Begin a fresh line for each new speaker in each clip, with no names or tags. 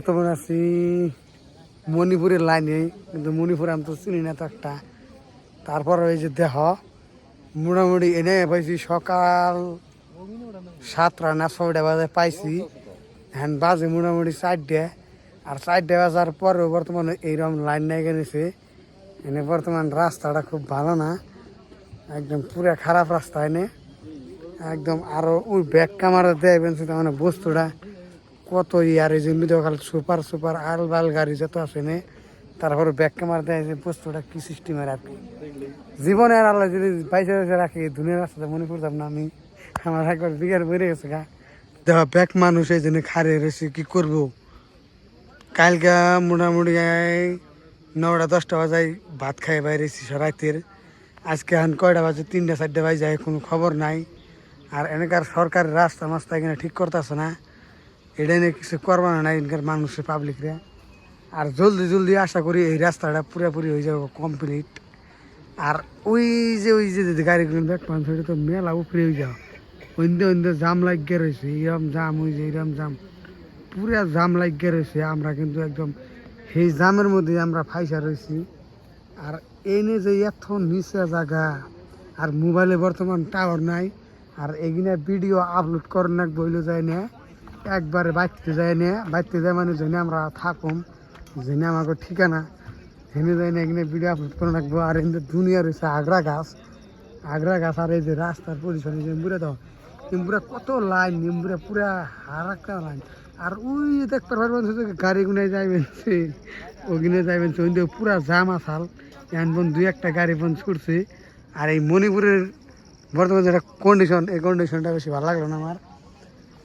বর্তমানে আছি মণিপুরের লাইনে, কিন্তু মণিপুর আমি তো চিনি না তো একটা। তারপর ওই যে দেহ, মোটামুটি এনে পাইছি সকাল সাতটা না ছয়টা বাজে পাইছি। হ্যান বাজে মোটামুটি চারটে, আর চারটে বাজার পরেও বর্তমানে এইরকম লাইন নাই গেছে। এনে বর্তমান রাস্তাটা খুব ভালো না, একদম পুরা খারাপ রাস্তা এনে। একদম আরও ওই ব্যাগ ক্যামেরা দেয় সেটা মানে বস্তুটা কত ইয়ার এই যে মিডিয়াকাল সুপার সুপার আল বাল গাড়ি যত আছে নে, তারপরে ব্যাগ ক্যামেরা দেয় যে বস্তুটা কি সিস্টেমের আর কি জীবনে আর আল্লাহ যদি পয়সা পয়সা রাখি দুনিয়ার রাস্তাতে মনে করতাম না আমি। আমার একবার বিঘার বেড়ে গেছে গা। দেখা ব্যাগ মানুষ এই জন্য খারে রয়েছে, কি করব? কালকে মোটামুটি নটা দশটা বাজায় ভাত খাই বাইরেছি রাতের। আজকে এখন কয়টা বাজে? তিনটা, চারটা বাজে যায় কোনো খবর নাই। আর এনেকার সরকারের রাস্তা মাস্তা এখানে ঠিক করতেছে না। এটা নিয়ে কিছু করবা না এখানকার মানুষের পাবলিকরা আর জলদি জলদি আশা করি এই রাস্তাটা পুরোপুরি হয়ে যাবে কমপ্লিট আর ওই যে ওই যে গাড়িগুলো ব্যাগ পান সেটা তো মেলা উপরে হয়ে যাও ওইন্দে ওইন্দে জাম লাগিয়ে রয়েছে, এরম জাম, ওই যে এরম জাম। পুরা জাম লাগিয়ে রয়েছে, আমরা কিন্তু একদম সেই জামের মধ্যে আমরা ফাইসা রয়েছি। আর এনে যে এত নিচে জায়গা, আর মোবাইলে বর্তমান টাওয়ার নাই, আর এগিনে ভিডিও আপলোড করে না, বইলে যায় না। একবারে বাইতে যায় না, বাইতে যায় মানে জেনে আমরা থাকুম জেনে আমাকে ঠিকানা জেনে যায় না, এখানে ভিডিও আপলোড করে রাখব আর এখানে দুনিয়া রয়েছে আগ্রা গাছ আগ্রা গাছ আর এই যে রাস্তার যে নিম্বুরে দাও নিম্বুরে কত লাইন নিম্বুরে পুরা হারাক্কা লাইন আর ওই দেখতে পারবেন গাড়ি গুনে যাইবেন সে, ওখানে যাইবেন সে, ওইদিকে পুরা জাম আসাল। এখন দুই একটা গাড়ি বোন ছুটছে আর এই মণিপুরের বর্তমানে যেটা কন্ডিশন এই কন্ডিশনটা বেশি ভালো লাগল না আমার।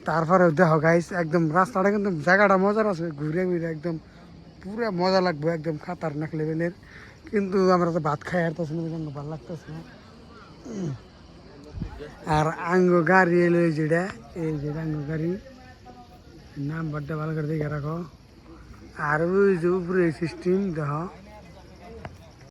তারপরে দেখো গাইস একদম রাস্তাটা কিন্তু জায়গাটা মজার আছে। ঘুরে ঘুরে একদম পুরো মজা লাগবে, একদম খাতারনাক লেভেলের। কিন্তু আমরা তো ভাত খাই, আর তো জন্য ভালো লাগতেছে না। আর আঙ্গ গাড়ি এলো এই যেটা এই যেটা আঙ্গ গাড়ি। নাম্বারটা ভালো করে দেখে রাখো। আর ওই যে উপরে সিস্টেম দেখো।